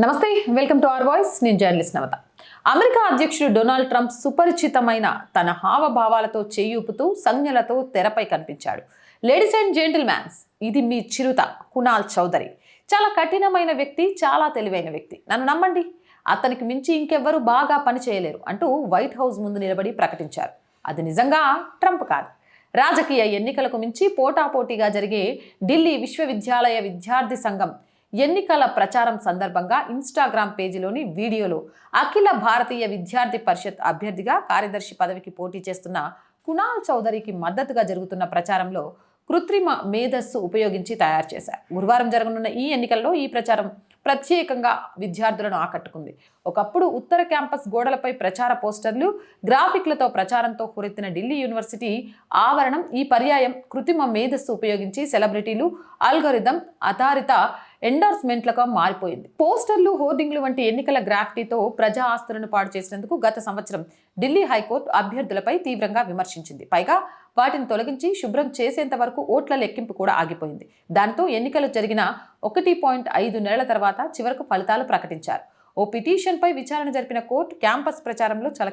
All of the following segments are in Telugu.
నమస్తే వెల్కమ్ టు ఆర్ వాయిస్. నేను జర్నలిస్ట్ నవత. అమెరికా అధ్యక్షుడు డొనాల్డ్ ట్రంప్ సుపరిచితమైన తన హావభావాలతో చేయూపుతూ సంజ్ఞలతో తెరపై కనిపించాడు. లేడీస్ అండ్ జెంటిల్ మ్యాన్స్ ఇది మీ చిరుత కునాల్ చౌదరి. చాలా కఠినమైన వ్యక్తి చాలా తెలివైన వ్యక్తి. నన్ను నమ్మండి. అతనికి మించి ఇంకెవ్వరూ బాగా పని చేయలేరు అంటూ వైట్ హౌస్ ముందు నిలబడి ప్రకటించారు. అది నిజంగా ట్రంప్ కాదు. రాజకీయ ఎన్నికలకు మించి పోటాపోటీగా జరిగే ఢిల్లీ విశ్వవిద్యాలయ విద్యార్థి సంఘం ఎన్నికల ప్రచారం సందర్భంగా ఇన్స్టాగ్రామ్ పేజీలోని వీడియోలో అఖిల భారతీయ విద్యార్థి పరిషత్ అభ్యర్థిగా కార్యదర్శి పదవికి పోటీ చేస్తున్న కుణాల్ చౌదరికి మద్దతుగా జరుగుతున్న ప్రచారంలో కృత్రిమ మేధస్సు ఉపయోగించి తయారు చేశారు. గురువారం జరగనున్న ఈ ఎన్నికల్లో ఈ ప్రచారం ప్రత్యేకంగా విద్యార్థులను ఆకట్టుకుంది. ఒకప్పుడు ఉత్తర క్యాంపస్ గోడలపై ప్రచార పోస్టర్లు గ్రాఫిక్లతో ప్రచారంతో హురెత్తిన ఢిల్లీ యూనివర్సిటీ ఆవరణం ఈ పర్యాయం కృత్రిమ మేధస్సు ఉపయోగించి సెలబ్రిటీలు ఆల్గోరిథం ఆధారిత ఎండార్స్మెంట్లుగా మారిపోయింది. పోస్టర్లు హోర్డింగ్లు వంటి ఎన్నికల గ్రాఫిటీతో ప్రజా ఆస్తులను పాడు చేసినందుకు గత సంవత్సరం ఢిల్లీ హైకోర్టు అభ్యర్థులపై తీవ్రంగా విమర్శించింది. పైగా వాటిని తొలగించి శుభ్రం చేసేంత వరకు ఓట్ల లెక్కింపు కూడా ఆగిపోయింది. దాంతో ఎన్నికలు జరిగిన ఒకటి పాయింట్ ఐదు నెలల తర్వాత చివరకు ఫలితాలు ప్రకటించారు. ఓ పిటిషన్పై విచారణ జరిపిన కోర్టు క్యాంపస్ ప్రచారంలో చాలా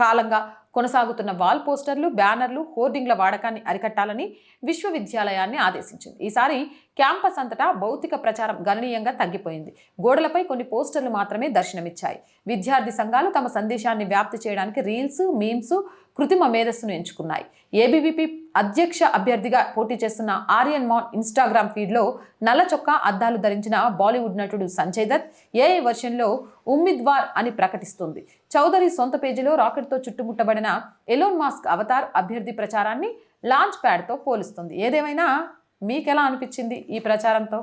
కాలంగా కొనసాగుతున్న వాల్ పోస్టర్లు బ్యానర్లు హోర్డింగ్ల వాడకాన్ని అరికట్టాలని విశ్వవిద్యాలయాన్ని ఆదేశించింది. ఈసారి క్యాంపస్ అంతటా భౌతిక ప్రచారం గణనీయంగా తగ్గిపోయింది. గోడలపై కొన్ని పోస్టర్లు మాత్రమే దర్శనమిచ్చాయి. విద్యార్థి సంఘాలు తమ సందేశాన్ని వ్యాప్తి చేయడానికి రీల్స్ మీమ్స్ కృత్రిమ మేధస్సును ఎంచుకున్నాయి. ఏబీవీపీ అధ్యక్ష అభ్యర్థిగా పోటీ చేస్తున్న ఆర్యన్ మాన్ ఇన్స్టాగ్రామ్ ఫీడ్లో నల్ల చొక్కా అద్దాలు ధరించిన బాలీవుడ్ నటుడు సంజయ్ దత్ ఏఐ వర్షన్లో ఉమ్మిద్వార్ అని ప్రకటిస్తుంది. చౌదరి సొంత పేజీలో రాకెట్తో చుట్టుముట్టబడిన ఎలోన్ మాస్క్ అవతార్ అభ్యర్థి ప్రచారాన్ని లాంచ్ ప్యాడ్తో పోలుస్తుంది. ఏదేమైనా మీకెలా అనిపించింది ఈ ప్రచారంతో?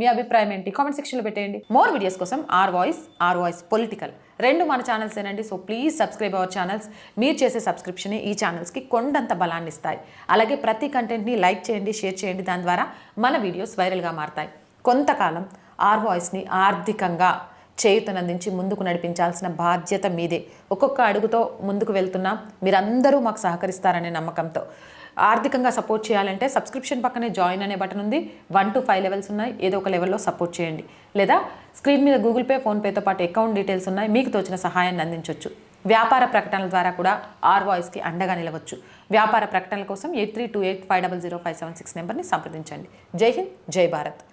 మీ అభిప్రాయం ఏంటి? కామెంట్ సెక్షన్లో పెట్టేయండి. మోర్ వీడియోస్ కోసం R voice R voice political రెండు మన ఛానల్స్ ఏనండి. So please subscribe our channels మీరు చేసే సబ్స్క్రిప్షనే ఈ ఛానల్స్కి కొండంత బలాన్ని ఇస్తాయి. అలాగే ప్రతి కంటెంట్ని లైక్ చేయండి షేర్ చేయండి. దాని ద్వారా మన వీడియోస్ వైరల్గా మారతాయి. కొంతకాలం ఆర్ వాయిస్ని ఆర్థికంగా చేయుతనందించి ముందుకు నడిపించాల్సిన బాధ్యత మీదే. ఒక్కొక్క అడుగుతో ముందుకు వెళ్తున్నా మీరందరూ మాకు సహకరిస్తారనే నమ్మకంతో. ఆర్థికంగా సపోర్ట్ చేయాలంటే సబ్స్క్రిప్షన్ పక్కనే జాయిన్ అనే బటన్ ఉంది. వన్ టు ఫైవ్ లెవెల్స్ ఉన్నాయి. ఏదో ఒక లెవెల్లో సపోర్ట్ చేయండి. లేదా స్క్రీన్ మీద గూగుల్ పే ఫోన్పేతో పాటు అకౌంట్ డీటెయిల్స్ ఉన్నాయి. మీకు తోచిన సహాయాన్ని అందించవచ్చు వ్యాపార ప్రకటనల ద్వారా కూడా ఆర్ వాయిస్కి అండగా నిలవచ్చు. వ్యాపార ప్రకటనల కోసం eight three two eight five double zero five seven six నెంబర్ని సంప్రదించండి. జై హింద్ జై భారత్.